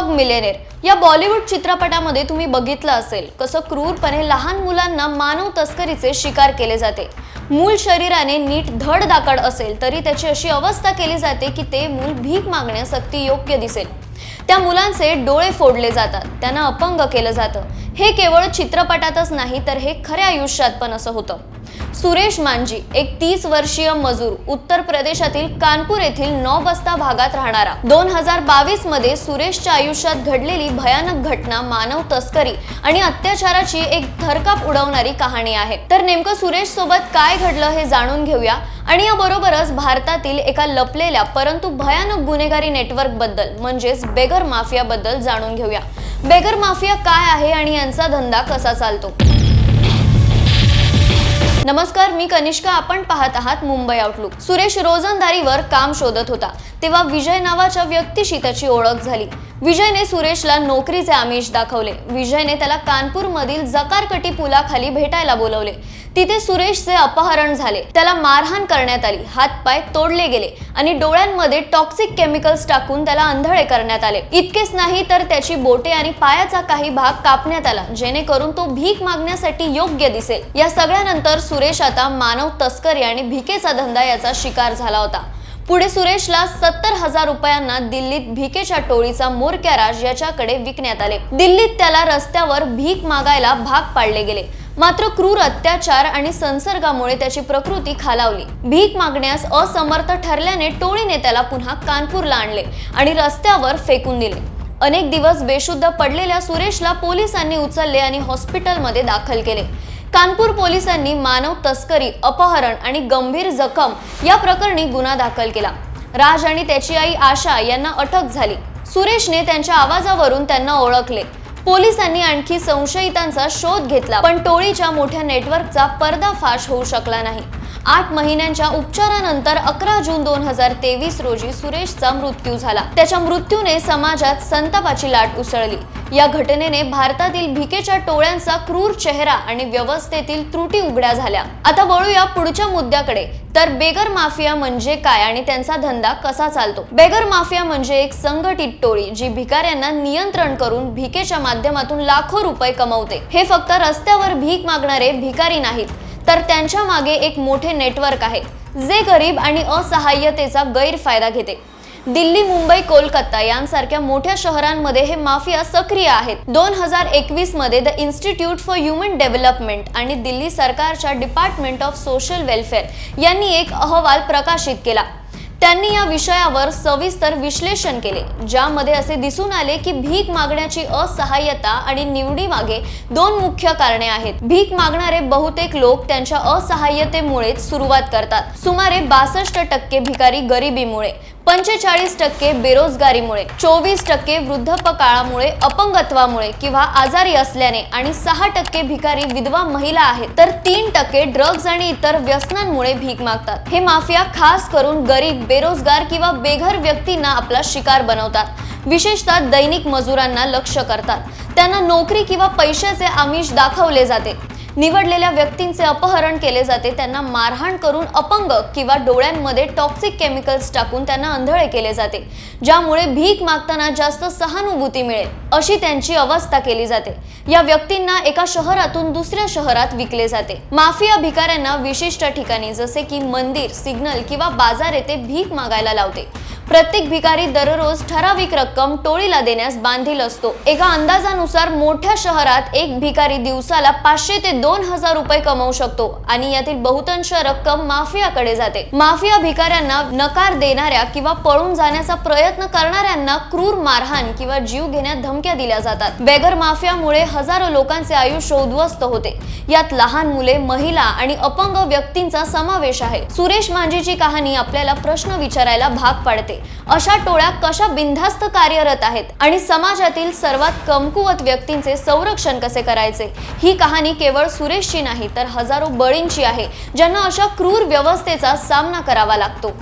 Dog Millionaire या बॉलिवूड चित्रपटामध्ये तुम्ही बघितलं असेल कसं क्रूरपणे लहान मुलांना मानव तस्करीचे शिकार केले जाते. मूल शरीराने नीट धडधाकड असेल तरी त्याची अशी अवस्था केली जाते की ते मूल भीक मागण्यास अगदी योग्य दिसेल. त्या मुलांचे डोळे फोडले जातात त्यांना अपंग केलं जातं. हे केवळ चित्रपटातच नाही तर हे खऱ्या आयुष्यात पण असं होतं. सुरेश मांजी एक तीस वर्षीय मजूर उत्तर प्रदेशातील कानपूर येथील नौबस्ता भागात राहणारा. दोन हजार बावीसमध्ये सुरेशच्या आयुष्यात घडलेली भयानक घटना मानव तस्करी आणि अत्याचाराची एक थरकाप उडवणारी कहाणी आहे. तर नेमकं सुरेश सोबत काय घडलं हे जाणून घेऊया. आणि याबरोबरच भारतातील एका लपलेल्या परंतु भयानक गुन्हेगारी नेटवर्कबद्दल म्हणजेच बेगर माफिया बद्दल जाणून घेऊया. बेगर माफिया काय आहे आणि यांचा धंदा कसा चालतो? नमस्कार मी कनिष्का. आपण पाहत आहात मुंबई आउटलुक सुरेश रोजंदारीवर काम शोधत होता. तेव्हा विजय नावाच्या व्यक्तीशी त्याची ओळख झाली. विजयने सुरेशला नोकरीचे आमिष दाखवले. विजयने त्याला कानपूरमधील जकारकटी पुलाखाली भेटायला बोलवले. तिथे सुरेशचे अपहरण झाले. त्याला मारहाण करण्यात आली. हातपाय तोडले गेले आणि डोळ्यांमध्ये टॉक्सिक केमिकल्स टाकून त्याला अंधळे करण्यात आले. इतकेच नाही तर त्याची बोटे आणि पायाचा काही भाग कापण्यात आला. जेणेकरून तो भीक मागण्यासाठी योग्य दिसेल. या सगळ्यानंतर सुरेश आता मानव तस्करी आणि भिकेचा धंदा याचा शिकार झाला होता. पुढे सुरेशला सत्तर हजार रुपयांना दिल्लीत भिकेच्या टोळीचा मोरक्या राज याच्याकडे विकण्यात आले. दिल्लीत त्याला रस्त्यावर भीक मागायला भाग पाडले गेले. मात्र क्रूर अत्याचार आणि संसर्गामुळे त्याची प्रकृती खालावली. भीक मागण्यास असमर्थ ठरल्याने टोळीने त्याला पुन्हा कानपूरला आणले आणि रस्त्यावर फेकून दिले. अनेक दिवस बेशुद्ध पडलेल्या सुरेशला पोलिसांनी उचलले आणि हॉस्पिटलमध्ये दाखल केले. कानपूर पोलिसांनी मानव तस्करी अपहरण आणि गंभीर जखम या प्रकरणी गुन्हा दाखल केला. राज आणि त्याची आई आशा यांना अटक झाली. सुरेशने त्यांच्या आवाजावरून त्यांना ओळखले. पोलिसांनी आणखी संशयितांचा शोध घेतला पण टोळीच्या मोठ्या नेटवर्कचा पर्दाफाश होऊ शकला नाही. आठ महिन्यांच्या उपचारानंतर अकरा जून दोन हजार तेवीस रोजी सुरेशचा मृत्यू झाला. त्याच्या मृत्यूने समाजात संतापाची लाट उसळली. या घटनेने भारतातील भिकेच्या टोळ्यांचा क्रूर चेहरा आणि व्यवस्थेतील त्रुटी उघड्या झाल्या. आता वळूया पुढच्या मुद्द्याकडे. तर बेगर माफिया म्हणजे काय आणि त्यांचा धंदा कसा चालतो? बेगर माफिया म्हणजे एक संघटित टोळी जी भिकाऱ्यांना नियंत्रण करून भिकेच्या माध्यमातून लाखो रुपये कमवते. हे फक्त रस्त्यावर भीक मागणारे भिकारी नाहीत तर त्यांच्या मागे एक मोठे नेटवर्क आहे जे गरीब आणि असहाय्यतेचा गैरफायदा घेते. दिल्ली मुंबई कोलकाता यांसारख्या मोठ्या शहरांमध्ये हे माफिया सक्रिय आहेत. दोन हजार एकवीसमध्ये the institute for human development आणि दिल्ली सरकारच्या डिपार्टमेंट ऑफ सोशल वेलफेअर यांनी एक अहवाल प्रकाशित केला. त्यांनी या विषयावर सविस्तर विश्लेषण केले ज्यामध्ये असे दिसून आले की भीक मागण्याची असहाय्यता आणि निवडीमागे दोन मुख्य कारणे आहेत. भीक मागणारे बहुतेक लोक त्यांच्या असहाय्यतेमुळेच सुरुवात करतात. सुमारे बासष्ट टक्के भिकारी गरिबीमुळे पंचेचाळीस टक्के बेरोजगारीमुळे चोवीस टक्के वृद्धपकाळामुळे अपंगत्वामुळे किंवा आजारी असल्याने आणि सहा टक्के भिकारी विधवा महिला आहेत तर तीन टक्के ड्रग्ज आणि इतर व्यसनांमुळे भीक मागतात. हे माफिया खास करून गरीब बेरोजगार किंवा बेघर व्यक्तींना आपला शिकार बनवतात. विशेषतः दैनिक मजुरांना लक्ष करतात. त्यांना नोकरी किंवा पैशाचे आमिष दाखवले जाते. निवडलेल्या व्यक्तींचे अपहरण केले जाते. त्यांना मारहाण करून अपंग किंवा डोळ्यांमध्ये टॉक्सिक केमिकल्स टाकून त्यांना अंधळे केले जाते. ज्यामुळे भीक मागताना जास्त सहानुभूती मिळेल अशी त्यांची अवस्था केली जाते. या व्यक्तींना एका शहरातून दुसऱ्या शहरात विकले जाते. माफिया भिकाऱ्यांना विशिष्ट ठिकाणी जसे की मंदिर सिग्नल किंवा बाजार येथे भीक मागायला लावते. प्रत्येक भिकारी दररोज ठराविक रक्कम टोळीला देण्यास बांधील असतो. एका अंदाजानुसार मोठ्या शहरात एक भिकारी दिवसाला पाचशे ते दोन हजार रुपये कमवू शकतो आणि यातील बहुतांश रक्कम माफियाकडे जाते. माफिया भिकाऱ्यांना नकार देणाऱ्या किंवा पळून जाण्याचा प्रयत्न करणाऱ्यांना क्रूर मारहाण किंवा जीव घेण्यात धमक्या दिल्या जातात. बेगर माफियामुळे हजारो लोकांचे आयुष्य उद्ध्वस्त होते. यात लहान मुले महिला आणि अपंग व्यक्तींचा समावेश आहे. सुरेश मांझीची कहाणी आपल्याला प्रश्न विचारायला भाग पाडते. अशा टोळ्या कशा बिनधास्त कार्यरत आहेत? आणि समाजातील सर्वात कमकुवत व्यक्तींचे संरक्षण कसे करायचे? ही कहाणी केवळ सुरेशची नाही तर हजारो बळींची आहे ज्यांना अशा क्रूर व्यवस्थेचा सामना करावा लागतो.